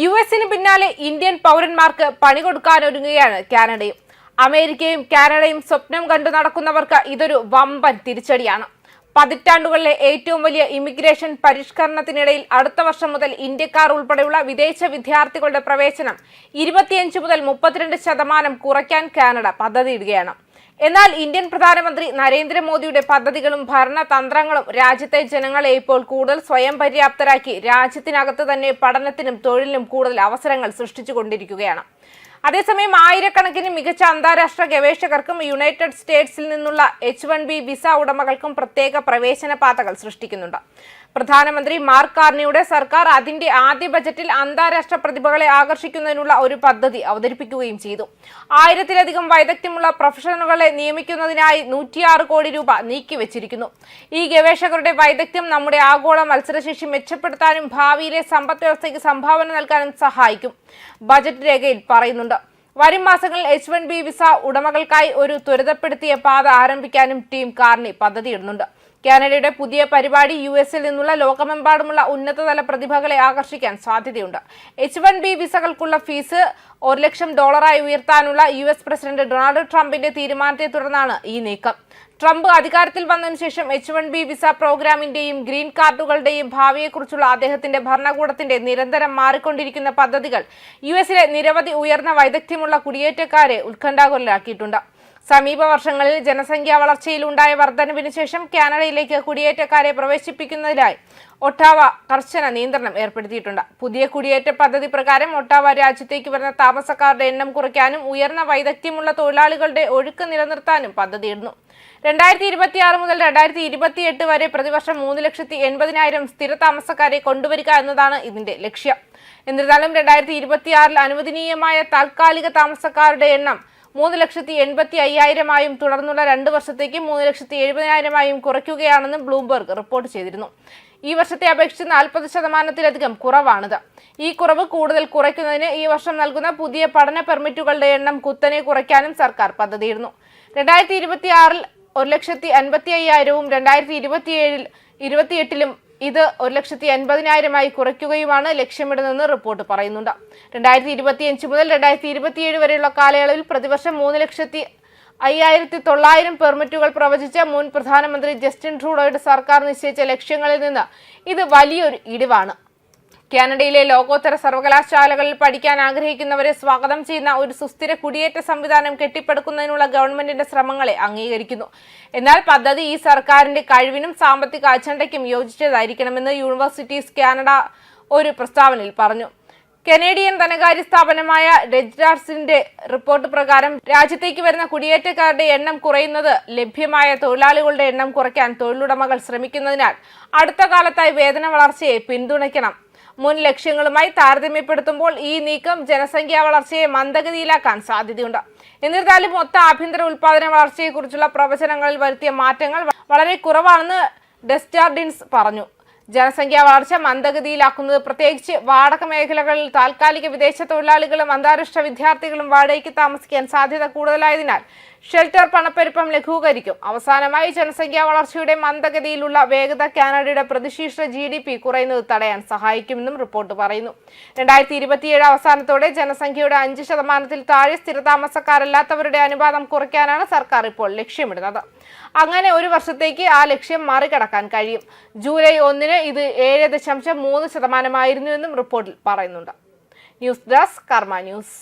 U എസിന് പിന്നാലെ Indian പൗരന്മാർക്ക് പണി കൊടുക്കാനൊരുങ്ങുകയാണ് കാനഡയും. അമേരിക്കയും കാനഡയും സ്വപ്നം കണ്ടു നടക്കുന്നവർക്ക് ഇതൊരു വമ്പൻ തിരിച്ചടിയാണ്. പതിറ്റാണ്ടുകളിലെ ഏറ്റവും വലിയ ഇമിഗ്രേഷൻ പരിഷ്കരണത്തിനിടയിൽ അടുത്ത വർഷം മുതൽ ഇന്ത്യക്കാർ ഉൾപ്പെടെയുള്ള വിദേശ വിദ്യാർത്ഥികളുടെ പ്രവേശനം ഇരുപത്തിയഞ്ച് മുതൽ മുപ്പത്തിരണ്ട് ശതമാനം കുറയ്ക്കാൻ കാനഡ പദ്ധതിയിടുകയാണ്. എന്നാൽ ഇന്ത്യൻ പ്രധാനമന്ത്രി നരേന്ദ്രമോദിയുടെ പദ്ധതികളും ഭരണതന്ത്രങ്ങളും രാജ്യത്തെ ജനങ്ങളെ ഇപ്പോൾ കൂടുതൽ സ്വയം പര്യാപ്തരാക്കി രാജ്യത്തിനകത്ത് തന്നെ പഠനത്തിനും തൊഴിലിനും കൂടുതൽ അവസരങ്ങൾ സൃഷ്ടിച്ചുകൊണ്ടിരിക്കുകയാണ്. അതേസമയം ആയിരക്കണക്കിന് മികച്ച അന്താരാഷ്ട്ര ഗവേഷകർക്കും യുണൈറ്റഡ് സ്റ്റേറ്റ്സിൽ നിന്നുള്ള എച്ച് വൺ ബി വിസ ഉടമകൾക്കും പ്രത്യേക പ്രവേശന പാതകൾ സൃഷ്ടിക്കുന്നുണ്ട്. പ്രധാനമന്ത്രി മാർക്ക് കാർണിയുടെ സർക്കാർ അതിന്റെ ആദ്യ ബജറ്റിൽ അന്താരാഷ്ട്ര പ്രതിഭകളെ ആകർഷിക്കുന്നതിനുള്ള ഒരു പദ്ധതി അവതരിപ്പിക്കുകയും ചെയ്തു. ആയിരത്തിലധികം വൈദഗ്ധ്യമുള്ള പ്രൊഫഷണലുകളെ നിയമിക്കുന്നതിനായി നൂറ്റിയാറ് കോടി രൂപ നീക്കിവച്ചിരിക്കുന്നു. ഈ ഗവേഷകരുടെ വൈദഗ്ധ്യം നമ്മുടെ ആഗോള മത്സരശേഷി മെച്ചപ്പെടുത്താനും ഭാവിയിലെ സമ്പദ് വ്യവസ്ഥയ്ക്ക് സംഭാവന നൽകാനും സഹായിക്കും. ബജറ്റ് രേഖയിൽ പറയുന്നുണ്ട് വരും മാസങ്ങളിൽ എച്ച് വൺ ബി വിസ ഉടമകൾക്കായി ഒരു ത്വരിതപ്പെടുത്തിയ പാത ആരംഭിക്കാനും ടീം കാർണി പദ്ധതിയിടുന്നുണ്ട്. കാനഡയുടെ പുതിയ പരിപാടി യു എസിൽ നിന്നുള്ള ലോകമെമ്പാടുമുള്ള ഉന്നതതല പ്രതിഭകളെ ആകർഷിക്കാൻ സാധ്യതയുണ്ട്. എച്ച് വൺ ബി വിസകൾക്കുള്ള ഫീസ് ഒരു ലക്ഷം ഡോളറായി ഉയർത്താനുള്ള യു എസ് പ്രസിഡന്റ് ഡൊണാൾഡ് ട്രംപിന്റെ തീരുമാനത്തെ തുടർന്നാണ് ഈ നീക്കം. ട്രംപ് അധികാരത്തിൽ വന്നതിന് ശേഷം എച്ച് വൺ ബി വിസ പ്രോഗ്രാമിന്റെയും ഗ്രീൻ കാർഡുകളുടെയും ഭാവിയെക്കുറിച്ചുള്ള അദ്ദേഹത്തിന്റെ ഭരണകൂടത്തിന്റെ നിരന്തരം മാറിക്കൊണ്ടിരിക്കുന്ന പദ്ധതികൾ യു എസിലെ നിരവധി ഉയർന്ന വൈദഗ്ധ്യമുള്ള കുടിയേറ്റക്കാരെ ഉത്കണ്ഠാകുലരാക്കിയിട്ടുണ്ട്. സമീപ വർഷങ്ങളിൽ ജനസംഖ്യാ വളർച്ചയിൽ ഉണ്ടായ വർധനവിന് ശേഷം കാനഡയിലേക്ക് കുടിയേറ്റക്കാരെ പ്രവേശിപ്പിക്കുന്നതിനായി ഒട്ടാവ കർശന നിയന്ത്രണം ഏർപ്പെടുത്തിയിട്ടുണ്ട്. പുതിയ കുടിയേറ്റ പദ്ധതി പ്രകാരം ഒട്ടാവ രാജ്യത്തേക്ക് വരുന്ന താമസക്കാരുടെ എണ്ണം കുറയ്ക്കാനും ഉയർന്ന വൈദഗ്ധ്യമുള്ള തൊഴിലാളികളുടെ ഒഴുക്ക് നിലനിർത്താനും പദ്ധതിയിടുന്നു. രണ്ടായിരത്തി ഇരുപത്തി ആറ് മുതൽ രണ്ടായിരത്തി ഇരുപത്തി എട്ട് വരെ പ്രതിവർഷം മൂന്ന് ലക്ഷത്തി എൺപതിനായിരം സ്ഥിര താമസക്കാരെ കൊണ്ടുവരിക എന്നതാണ് ഇതിന്റെ ലക്ഷ്യം. എന്നിരുന്നാലും രണ്ടായിരത്തി ഇരുപത്തിയാറിൽ അനുവദനീയമായ താൽക്കാലിക താമസക്കാരുടെ എണ്ണം മൂന്ന് ലക്ഷത്തി എൺപത്തി അയ്യായിരമായും തുടർന്നുള്ള രണ്ട് വർഷത്തേക്ക് മൂന്ന് ലക്ഷത്തി എഴുപതിനായിരമായും കുറയ്ക്കുകയാണെന്നും ബ്ലൂംബെർഗ് റിപ്പോർട്ട് ചെയ്തിരുന്നു. ഈ വർഷത്തെ അപേക്ഷിച്ച് നാൽപ്പത് ശതമാനത്തിലധികം കുറവാണിത്. ഈ കുറവ് കൂടുതൽ കുറയ്ക്കുന്നതിന് ഈ വർഷം നൽകുന്ന പുതിയ പഠന പെർമിറ്റുകളുടെ എണ്ണം കുത്തനെ കുറയ്ക്കാനും സർക്കാർ പദ്ധതിയിരുന്നു രണ്ടായിരത്തി ഇരുപത്തി ആറിൽ ഒരു ലക്ഷത്തി അൻപത്തി അയ്യായിരവും രണ്ടായിരത്തി ഇരുപത്തിയേഴിൽ ഇരുപത്തിയെട്ടിലും ഇത് ഒരു ലക്ഷത്തി അൻപതിനായിരമായി കുറയ്ക്കുകയുമാണ്. ലക്ഷ്യമിടുന്നതെന്ന് റിപ്പോർട്ട് പറയുന്നുണ്ട്. രണ്ടായിരത്തി ഇരുപത്തിയഞ്ച് മുതൽ രണ്ടായിരത്തി ഇരുപത്തിയേഴ് വരെയുള്ള കാലയളവിൽ പ്രതിവർഷം മൂന്ന് ലക്ഷത്തി അയ്യായിരത്തി തൊള്ളായിരം പെർമിറ്റുകൾ പ്രവചിച്ച മുൻ പ്രധാനമന്ത്രി ജസ്റ്റിൻ ട്രൂഡോയുടെ സർക്കാർ നിശ്ചയിച്ച ലക്ഷ്യങ്ങളിൽ നിന്ന് ഇത് വലിയൊരു ഇടിവാണ്. കാനഡയിലെ ലോകോത്തര സർവകലാശാലകളിൽ പഠിക്കാൻ ആഗ്രഹിക്കുന്നവരെ സ്വാഗതം ചെയ്യുന്ന ഒരു സുസ്ഥിര കുടിയേറ്റ സംവിധാനം കെട്ടിപ്പടുക്കുന്നതിനുള്ള ഗവൺമെന്റിന്റെ ശ്രമങ്ങളെ അംഗീകരിക്കുന്നു. എന്നാൽ പദ്ധതി ഈ സർക്കാരിന്റെ കഴിവിനും സാമ്പത്തിക അജണ്ടയ്ക്കും യോജിച്ചതായിരിക്കണമെന്ന് യൂണിവേഴ്സിറ്റീസ് കാനഡ ഒരു പ്രസ്താവനയിൽ പറഞ്ഞു. കനേഡിയൻ ധനകാര്യ സ്ഥാപനമായ ഡെജ്ഡാർസിന്റെ റിപ്പോർട്ട് പ്രകാരം രാജ്യത്തേക്ക് വരുന്ന കുടിയേറ്റക്കാരുടെ എണ്ണം കുറയുന്നത് ലഭ്യമായ തൊഴിലാളികളുടെ എണ്ണം കുറയ്ക്കാൻ തൊഴിലുടമകൾ ശ്രമിക്കുന്നതിനാൽ അടുത്ത കാലത്തായി വേതന വളർച്ചയെ പിന്തുണയ്ക്കണം മുൻ ലക്ഷ്യങ്ങളുമായി താരതമ്യപ്പെടുത്തുമ്പോൾ ഈ നീക്കം ജനസംഖ്യാ വളർച്ചയെ മന്ദഗതിയിലാക്കാൻ സാധ്യതയുണ്ട്. എന്നിരുന്നാലും മൊത്ത ആഭ്യന്തര ഉൽപാദന വളർച്ചയെക്കുറിച്ചുള്ള പ്രവചനങ്ങളിൽ വരുത്തിയ മാറ്റങ്ങൾ വളരെ കുറവാണെന്ന് ഡെസ്റ്റാർഡിൻസ് പറഞ്ഞു. ജനസംഖ്യാ വളർച്ച മന്ദഗതിയിലാക്കുന്നത് പ്രത്യേകിച്ച് വാടക മേഖലകളിൽ താൽക്കാലിക വിദേശ തൊഴിലാളികളും അന്താരാഷ്ട്ര വിദ്യാർത്ഥികളും വാടകയ്ക്ക് താമസിക്കാൻ സാധ്യത കൂടുതലായതിനാൽ ഷെൽട്ടർ പണപ്പെരുപ്പം ലഘൂകരിക്കും. അവസാനമായി ജനസംഖ്യാ വളർച്ചയുടെ മന്ദഗതിയിലുള്ള വേഗത കാനഡയുടെ പ്രതിശീർഷ ജി ഡി പി കുറയുന്നത് തടയാൻ സഹായിക്കുമെന്നും റിപ്പോർട്ട് പറയുന്നു. രണ്ടായിരത്തി ഇരുപത്തിയേഴ് അവസാനത്തോടെ ജനസംഖ്യയുടെ അഞ്ച് ശതമാനത്തിൽ താഴെ സ്ഥിരതാമസക്കാരല്ലാത്തവരുടെ അനുപാതം കുറയ്ക്കാനാണ് സർക്കാർ ഇപ്പോൾ ലക്ഷ്യമിടുന്നത്. അങ്ങനെ ഒരു വർഷത്തേക്ക് ആ ലക്ഷ്യം മറികടക്കാൻ കഴിയും. ജൂലൈ ഒന്നിന് ഇത് ഏഴ് ദശാംശം മൂന്ന് ശതമാനമായിരുന്നുവെന്നും റിപ്പോർട്ടിൽ പറയുന്നുണ്ട്. News desk Karma news.